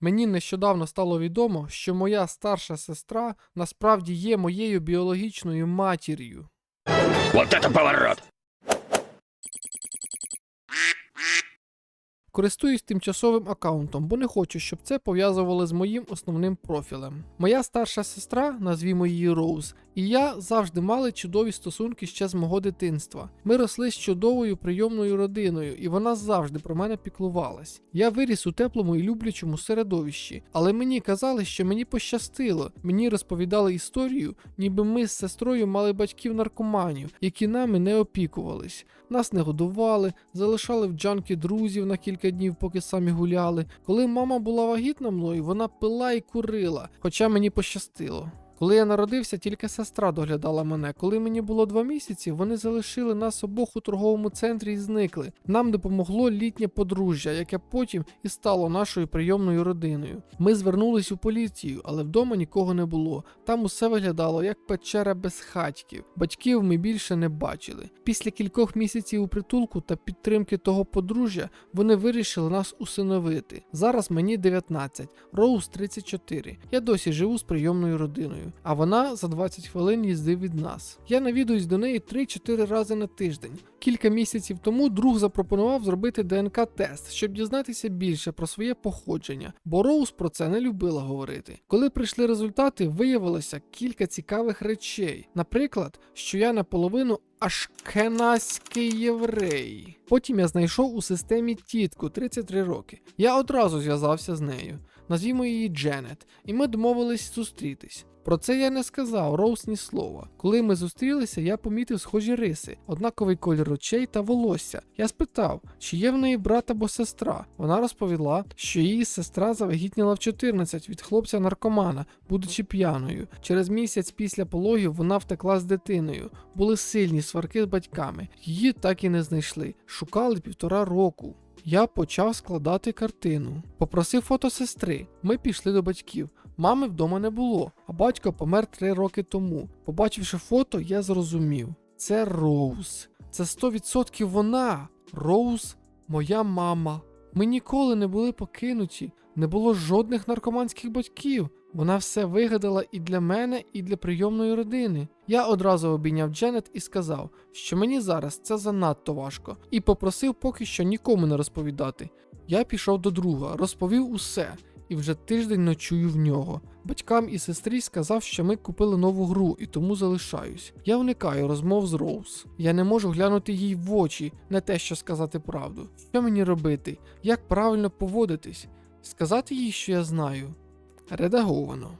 Мені нещодавно стало відомо, що моя старша сестра насправді є моєю біологічною матір'ю. Вот это поворот! Користуюсь тимчасовим аккаунтом, бо не хочу, щоб це пов'язували з моїм основним профілем. Моя старша сестра, назвімо її Роуз, і я завжди мали чудові стосунки ще з мого дитинства. Ми росли з чудовою прийомною родиною, і вона завжди про мене піклувалась. Я виріс у теплому і люблячому середовищі, але мені казали, що мені пощастило. Мені розповідали історію, ніби ми з сестрою мали батьків наркоманів, які нами не опікувались. Нас не годували, залишали в джанки друзів на кілька днів, поки самі гуляли. Коли мама була вагітна мною, вона пила і курила, хоча мені пощастило. Коли я народився, тільки сестра доглядала мене. Коли мені було два місяці, вони залишили нас обох у торговому центрі і зникли. Нам допомогло літнє подружжя, яке потім і стало нашою прийомною родиною. Ми звернулись у поліцію, але вдома нікого не було. Там усе виглядало як печера без хатьків. Батьків ми більше не бачили. Після кількох місяців у притулку та підтримки того подружжя вони вирішили нас усиновити. Зараз мені 19, Роуз 34. Я досі живу з прийомною родиною, а вона за 20 хвилин їзди від нас. Я навідуюсь до неї 3-4 рази на тиждень. Кілька місяців тому друг запропонував зробити ДНК-тест, щоб дізнатися більше про своє походження, бо Роуз про це не любила говорити. Коли прийшли результати, виявилося кілька цікавих речей. Наприклад, що я наполовину ашкеназький єврей. Потім я знайшов у системі тітку 33 роки. Я одразу зв'язався з нею. Назвімо її Дженет, і ми домовились зустрітись. Про це я не сказав Роуз ні слова. Коли ми зустрілися, я помітив схожі риси, однаковий колір очей та волосся. Я спитав, чи є в неї брат або сестра. Вона розповіла, що її сестра завагітніла в 14 від хлопця наркомана, будучи п'яною. Через місяць після пологів вона втекла з дитиною. Були сильні сварки з батьками. Її так і не знайшли. Шукали півтора року. Я почав складати картину. Попросив фото сестри. Ми пішли до батьків. Мами вдома не було, а батько помер три роки тому. Побачивши фото, я зрозумів: це Роуз. Це 100% вона. Роуз, моя мама. Ми ніколи не були покинуті, не було жодних наркоманських батьків. Вона все вигадала і для мене, і для прийомної родини. Я одразу обійняв Дженет і сказав, що мені зараз це занадто важко, і попросив поки що нікому не розповідати. Я пішов до друга, розповів усе, і вже тиждень ночую в нього. Батькам і сестрі сказав, що ми купили нову гру і тому залишаюсь. Я уникаю розмов з Роуз. Я не можу глянути їй в очі, не те, що сказати правду. Що мені робити? Як правильно поводитись? Сказати їй, що я знаю. Редаговано.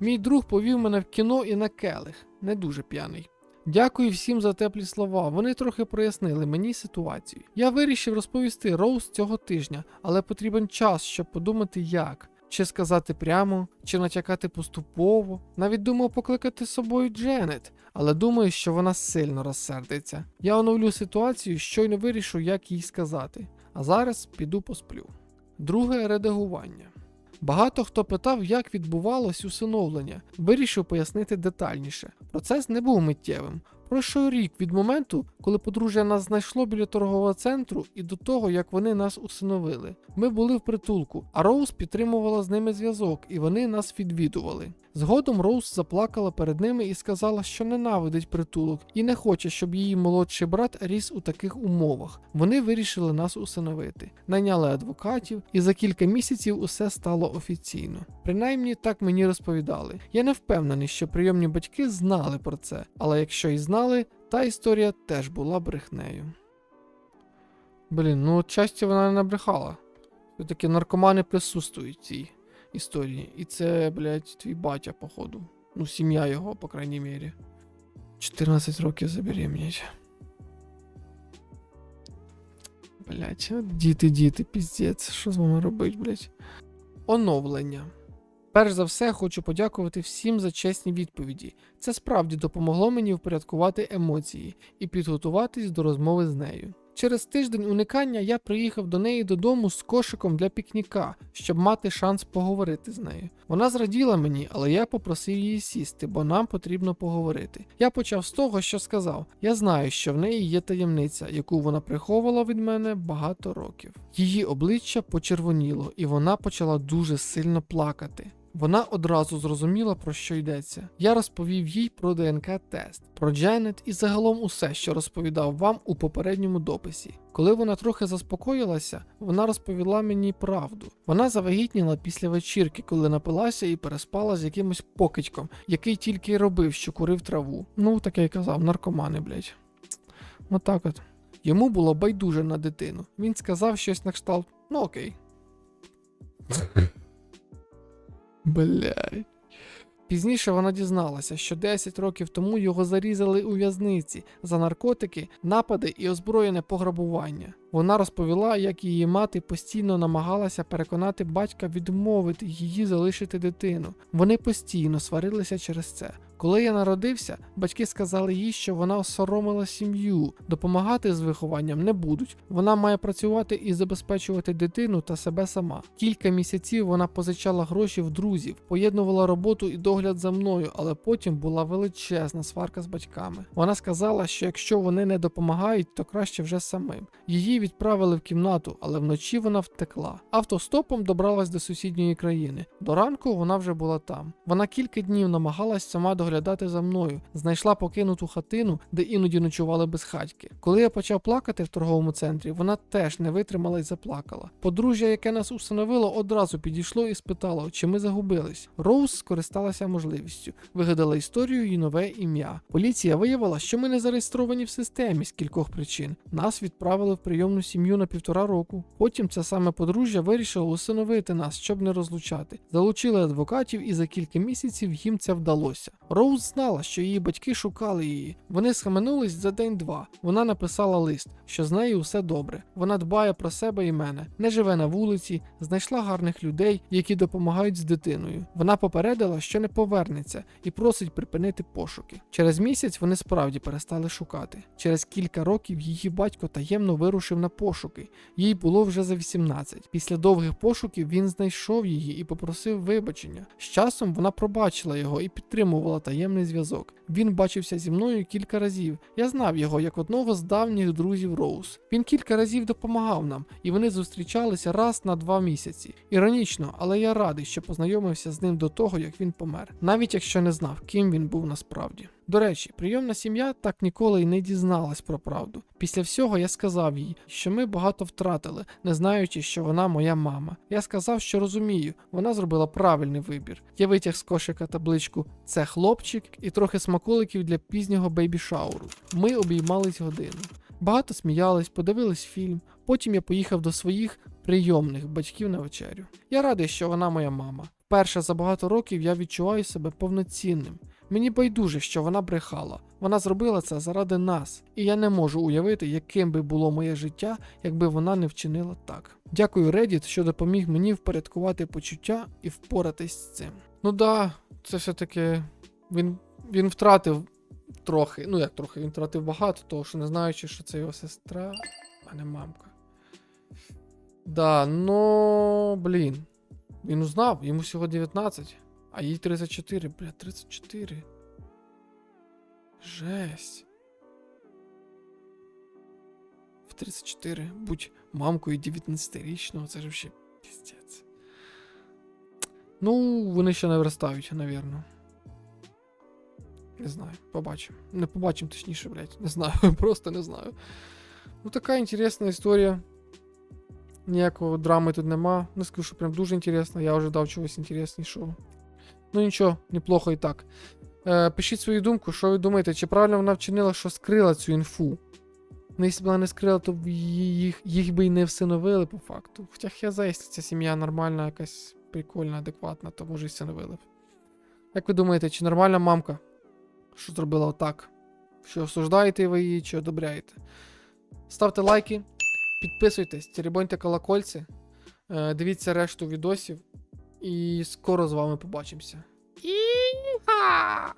Мій друг повів мене в кіно і на келих, не дуже п'яний. Дякую всім за теплі слова. Вони трохи прояснили мені ситуацію. Я вирішив розповісти Роуз цього тижня, але потрібен час, щоб подумати як. Чи сказати прямо, чи натякати поступово. Навіть думав покликати з собою Дженет, але думаю, що вона сильно розсердиться. Я оновлю ситуацію, щойно вирішу, як їй сказати. А зараз піду посплю. Друге редагування. Багато хто питав, як відбувалось усиновлення. Вирішив пояснити детальніше. Процес не був миттєвим. Пройшов рік від моменту, коли подружжя нас знайшло біля торгового центру, і до того, як вони нас усиновили. Ми були в притулку, а Роуз підтримувала з ними зв'язок, і вони нас відвідували. Згодом Роуз заплакала перед ними і сказала, що ненавидить притулок і не хоче, щоб її молодший брат ріс у таких умовах. Вони вирішили нас усиновити, найняли адвокатів, і за кілька місяців усе стало офіційно. Принаймні так мені розповідали. Я не впевнений, що прийомні батьки знали про це, але якщо і знали, та історія теж була брехнею. Блін, ну часті вона не набрехала. Такі наркомани присутствують цій історії. І це, блядь, твій батя, походу. Ну, сім'я його, по крайній мірі. 14 років забеременіть. Блять, діти, діти, піздець, що з вами робить, блять? Оновлення. Перш за все, хочу подякувати всім за чесні відповіді. Це справді допомогло мені впорядкувати емоції і підготуватись до розмови з нею. Через тиждень уникання я приїхав до неї додому з кошиком для пікніка, щоб мати шанс поговорити з нею. Вона зраділа мені, але я попросив її сісти, бо нам потрібно поговорити. Я почав з того, що сказав: я знаю, що в неї є таємниця, яку вона приховувала від мене багато років. Її обличчя почервоніло, і вона почала дуже сильно плакати. Вона одразу зрозуміла, про що йдеться. Я розповів їй про ДНК-тест, про Дженет і загалом усе, що розповідав вам у попередньому дописі. Коли вона трохи заспокоїлася, вона розповіла мені правду. Вона завагітніла після вечірки, коли напилася і переспала з якимось покидьком, який тільки й робив, що курив траву. Ну, таке й казав, наркомани, блять. Отак от. Йому було байдуже на дитину. Він сказав щось на кшталт, ну окей. Блядь. Пізніше вона дізналася, що 10 років тому його зарізали у в'язниці за наркотики, напади і озброєне пограбування. Вона розповіла, як її мати постійно намагалася переконати батька відмовити її залишити дитину. Вони постійно сварилися через це. Коли я народився, батьки сказали їй, що вона осоромила сім'ю, допомагати з вихованням не будуть. Вона має працювати і забезпечувати дитину та себе сама. Кілька місяців вона позичала гроші в друзів, поєднувала роботу і догляд за мною, але потім була величезна сварка з батьками. Вона сказала, що якщо вони не допомагають, то краще вже самим. Її відправили в кімнату, але вночі вона втекла. Автостопом добралась до сусідньої країни. До ранку вона вже була там. Вона кілька днів намагалась сама доглядати за мною, знайшла покинуту хатину, де іноді ночували без хатьки. Коли я почав плакати в торговому центрі, вона теж не витримала і заплакала. Подружжя, яке нас установило, одразу підійшло і спитало, чи ми загубились. Роуз скористалася можливістю, вигадала історію і нове ім'я. Поліція виявила, що ми не зареєстровані в системі з кількох причин. Нас відправили в прийомну сім'ю на півтора року. Потім це саме подружжя вирішило усиновити нас, щоб не розлучати. Залучили адвокатів, і за кілька місяців їм це вдалося. Роуз знала, що її батьки шукали її. Вони схаменулись за день-два. Вона написала лист, що з нею все добре. Вона дбає про себе і мене, не живе на вулиці, знайшла гарних людей, які допомагають з дитиною. Вона попередила, що не повернеться, і просить припинити пошуки. Через місяць вони справді перестали шукати. Через кілька років її батько таємно вирушив на пошуки. Їй було вже за 18. Після довгих пошуків він знайшов її і попросив вибачення. З часом вона пробачила його і підтримувала таємний зв'язок. Він бачився зі мною кілька разів. Я знав його як одного з давніх друзів Роуз. Він кілька разів допомагав нам, і вони зустрічалися раз на два місяці. Іронічно, але я радий, що познайомився з ним до того, як він помер, навіть якщо не знав, ким він був насправді. До речі, прийомна сім'я так ніколи й не дізналась про правду. Після всього я сказав їй, що ми багато втратили, не знаючи, що вона моя мама. Я сказав, що розумію, вона зробила правильний вибір. Я витяг з кошика табличку Це хлопчик і трохи смаколиків для пізнього бейбі-шауру. Ми обіймались годину. Багато сміялись, подивились фільм. Потім я поїхав до своїх прийомних батьків на вечерю. Я радий, що вона моя мама. Вперше за багато років я відчуваю себе повноцінним. Мені байдуже, що вона брехала. Вона зробила це заради нас, і я не можу уявити, яким би було моє життя, якби вона не вчинила так. Дякую Reddit, що допоміг мені впорядкувати почуття і впоратись з цим. Ну да, це все-таки він, він втратив трохи, ну як трохи, він втратив багато, того що не знаючи, що це його сестра, а не мамка. Да, ну блін. Він узнав, йому всього 19, а їй 34, бля, 34. Жесть. В 34 будь мамкою 19-річного, це ж вообще піздець. Ну, вони ще не виростають, навірно. Не знаю, побачимо. Не побачимо, точніше, блядь. Не знаю, просто не знаю. Ну, така інтересна історія. Ніякого драми тут нема. Не скажу, що прям дуже інтересно. Я ожидав чогось інтереснішого. Ну нічого, неплохо і так. Е, пишіть свою думку, що ви думаєте, чи правильно вона вчинила, що скрила цю інфу. Ну, якщо б вона не скрила, то їх, їх би й не всиновили по факту. Хоча хз, якщо ця сім'я нормальна, якась прикольна, адекватна, то може й всиновили б. Як ви думаєте, чи нормальна мамка, що зробила отак? Чи осуждаєте ви її, чи одобряєте? Ставте лайки, підписуйтесь, теребоньте колокольці, е, дивіться решту відосів. І скоро з вами побачимося. І-ха!